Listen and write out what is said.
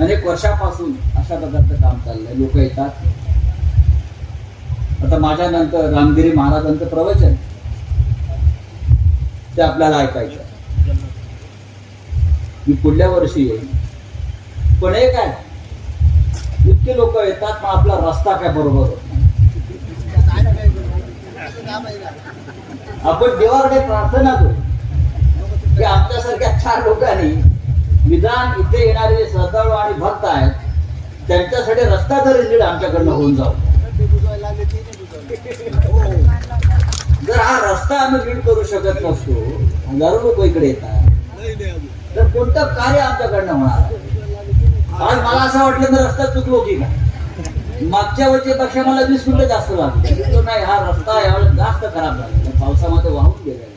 अनेक वर्षापासून अशा प्रकारचं काम चाललंय. लोक येतात. आता माझ्या नंतर रामगिरी महाराजांचं प्रवचन ते आपल्याला ऐकायचं. मी पुढल्या वर्षी येईन. पण एक आहे इतके लोक येतात मग आपला रस्ता काय बरोबर होत नाही. आपण देवाकडे प्रार्थना करू. की आमच्यासारख्या चार लोकांनी निदान इथे येणारे श्रद्धा त्यांच्यासाठी रस्ता तरी नीट आमच्याकडनं होऊन जाऊ जर हा रस्ता आम्ही नीट करू शकत नसतो हजारो लोक इकडे येतात. तर कोणतं कार्य आमच्याकडनं होणार? आज मला असं वाटलं तर रस्ता चुकलो की काय? मागच्या वर्षीपेक्षा मला वीस मिनिटं जास्त लागले. तो नाही हा रस्ता यावेळेस जास्त खराब झाला. पावसामध्ये वाहून गेलेला